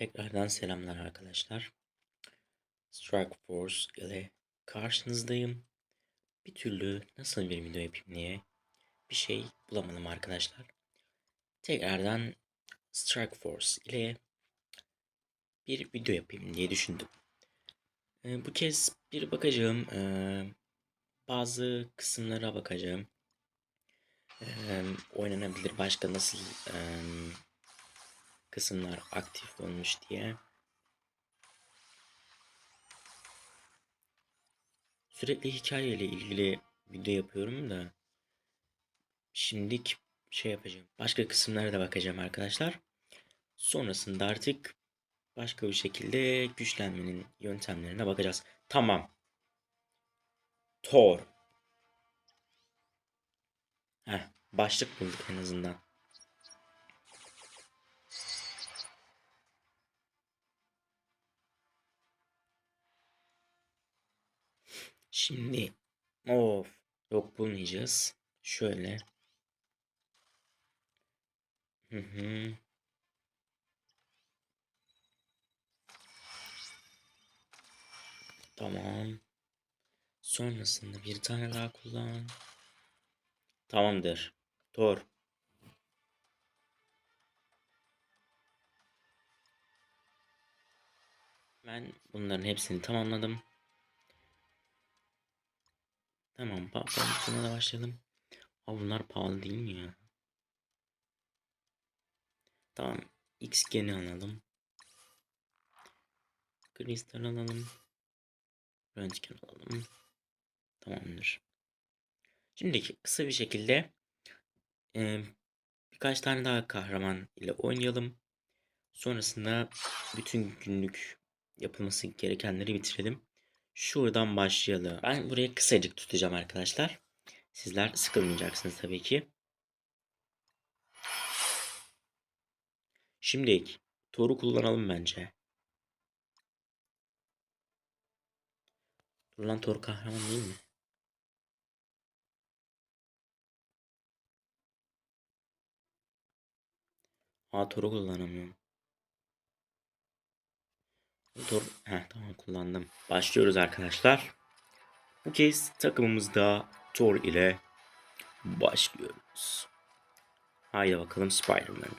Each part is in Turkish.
Tekrardan selamlar arkadaşlar. Strike Force ile karşınızdayım. Bir türlü nasıl bir video yapayım diye bir şey bulamadım arkadaşlar. Tekrardan Strike Force ile bir video yapayım diye düşündüm. Ee, bu kez bir bakacağım. ee, bazı kısımlara bakacağım. Ee, oynanabilir başka nasıl ee, kısımlar aktif olmuş diye. Sürekli hikayeyle ilgili video yapıyorum da şimdilik şey yapacağım. Başka kısımlara da bakacağım arkadaşlar. Sonrasında artık başka bir şekilde güçlenmenin yöntemlerine bakacağız. Tamam. Thor. Heh, başlık bulduk en azından. Şimdi of yok bulmayacağız. Şöyle. Hı hı. Tamam. Sonrasında bir tane daha kullan. Tamamdır. Thor. Ben bunların hepsini tamamladım. Tamam, pa pamukçuna da başlayalım. Aa, bunlar pahalı değil mi ya? Tamam, X geni alalım. Kristal alalım. Röntgen alalım. Tamamdır. Şimdi kısa bir şekilde e, birkaç tane daha kahraman ile oynayalım. Sonrasında bütün günlük yapılması gerekenleri bitirelim. Şuradan başlayalım. Ben buraya kısacık tutacağım arkadaşlar. Sizler sıkılmayacaksınız tabii ki. Şimdi Thor'u kullanalım bence. Dur lan Thor kahraman değil mi? Aa Thor'u kullanamıyorum. Dur. Heh, tamam kullandım. Başlıyoruz arkadaşlar. Bu kez takımımızda Thor ile başlıyoruz. Haydi bakalım Spider-Man.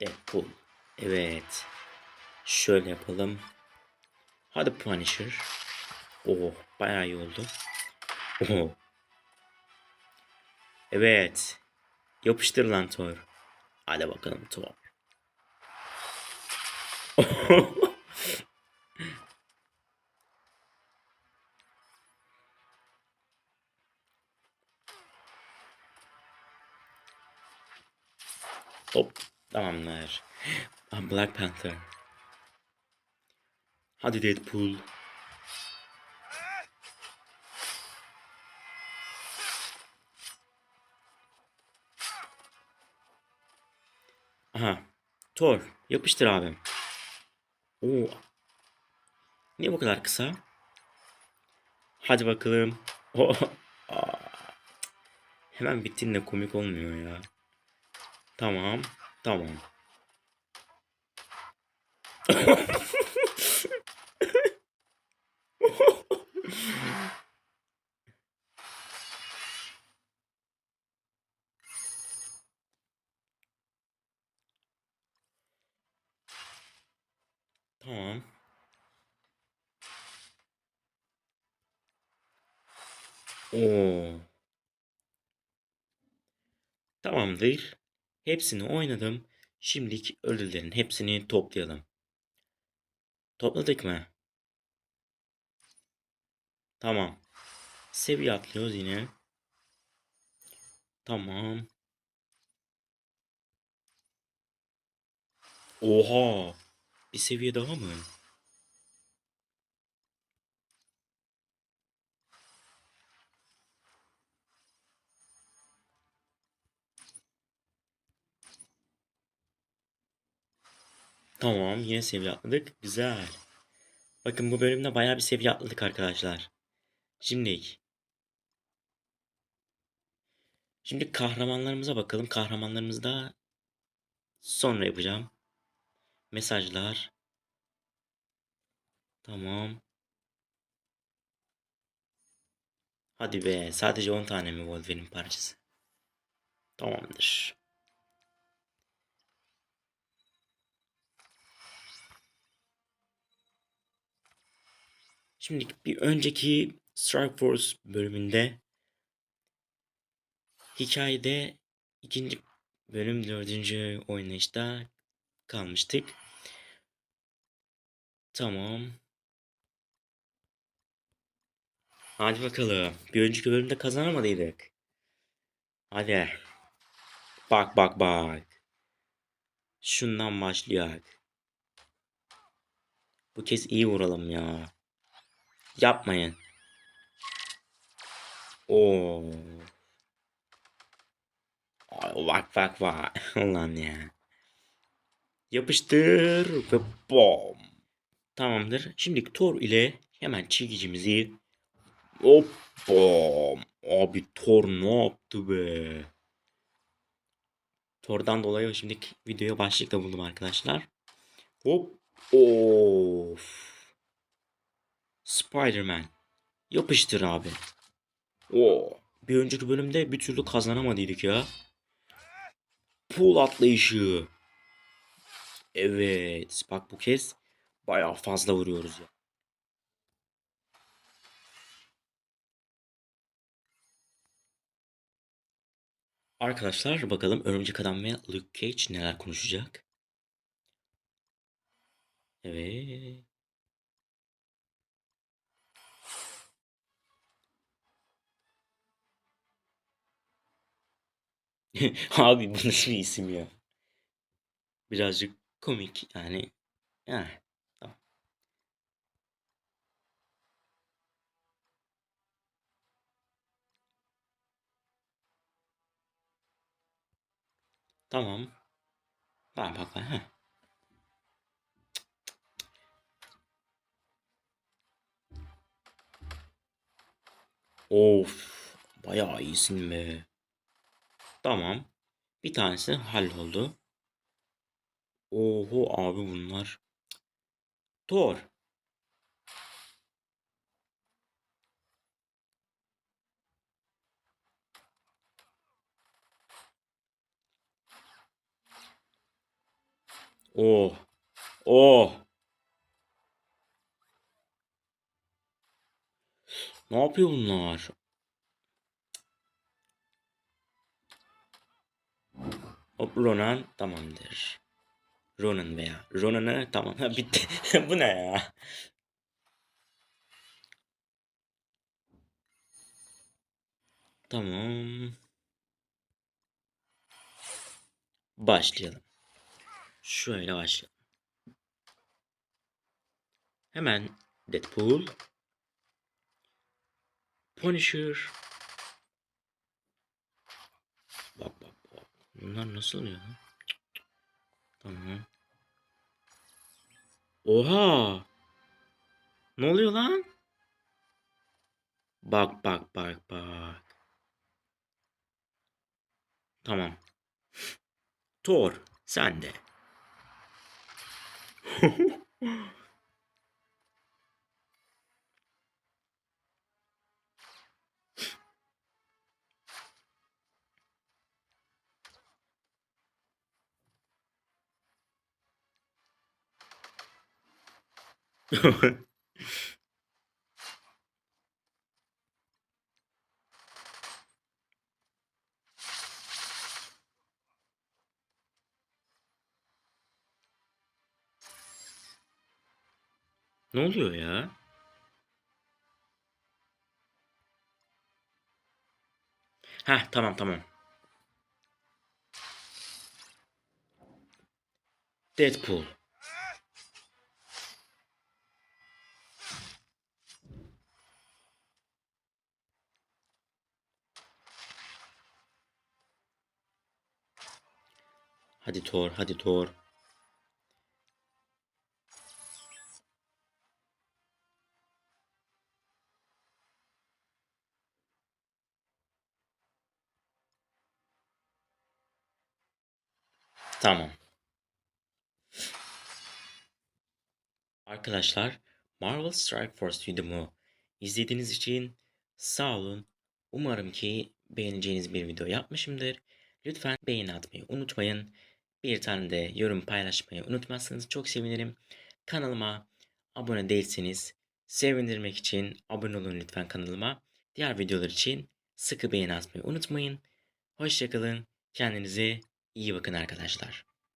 Deadpool. Evet. Şöyle yapalım. Hadi Punisher. Oh bayağı iyi oldu. Oh Evet. Yapıştır lan Thor. Hadi bakalım Thor. Hop. Tamamlar. Ah, Black Panther. Hadi Deadpool. Aha. Thor. Yapıştır abim. Oo. Niye bu kadar kısa? Hadi bakalım. Oh. Hemen bittiğinde komik olmuyor ya. Tamam. Tamam. Oo. Tamamdır. Hepsini oynadım. Şimdilik ödüllerin hepsini toplayalım. Topladık mı? Tamam. Seviye atlıyoruz yine. Tamam. Oha. Bir seviye daha mı? Tamam yine seviye atladık. Güzel. Bakın bu bölümde bayağı bir seviye atladık arkadaşlar. Şimdi Şimdi kahramanlarımıza bakalım. Kahramanlarımızı da sonra yapacağım. Mesajlar. Tamam. Hadi be. Sadece 10 tane mi Wolverine parçası? Tamamdır. Şimdi bir önceki Strike Force bölümünde hikayede ikinci bölüm dördüncü oynayışta kalmıştık. Tamam. Hadi bakalım. Bir önceki bölümde kazanamadıydık. Hadi. Bak bak bak. Şundan başlayak. Bu kez iyi vuralım ya. Yapmayın. Oo. Ay, bak bak bak. Ulan ya. Yapıştır ve bom. Tamamdır. Şimdi Thor ile hemen çekicimizi hop bom. Abi Thor ne yaptı be? Thor'dan dolayı şimdi videoya başlıkla buldum arkadaşlar. Hop. Of. Spider-Man. Yapıştır abi. Oo. Bir önceki bölümde bir türlü kazanamadıydık ya. Pool atlayışı. Evet. Bak bu kez bayağı fazla vuruyoruz ya. Arkadaşlar bakalım Örümcek Adam ve Luke Cage neler konuşacak. Evet. Abi bu nasıl bir isim ya? Birazcık komik yani. Heh, tamam. Tamam. Bak bak. Heh. Of. Bayağı iyisin be. Tamam. Bir tanesi halloldu. Oho abi bunlar. Thor. Oh. Oh. Ne yapıyor bunlar? Ronan tamamdır. Ronan veya Ronan'ı tamam bitti. Bu ne ya? Tamam. Başlayalım. Şöyle başlayalım. Hemen Deadpool. Punisher. Bak bak. Bunlar nasıl ya? Tamam. Oha! Ne oluyor lan? Bak bak bak bak. Tamam. Thor sen de. Ne oluyor ya? Heh tamam tamam. Deadpool. Hadi Thor, hadi Thor. Tamam. Arkadaşlar Marvel Strike Force videomu izlediğiniz için sağ olun. Umarım ki beğeneceğiniz bir video yapmışımdır. Lütfen beğeni atmayı unutmayın. Bir tane de yorum paylaşmayı unutmazsanız çok sevinirim. Kanalıma abone değilseniz sevindirmek için abone olun lütfen kanalıma. Diğer videolar için sıkı beğeni atmayı unutmayın. Hoşçakalın. Kendinize iyi bakın arkadaşlar.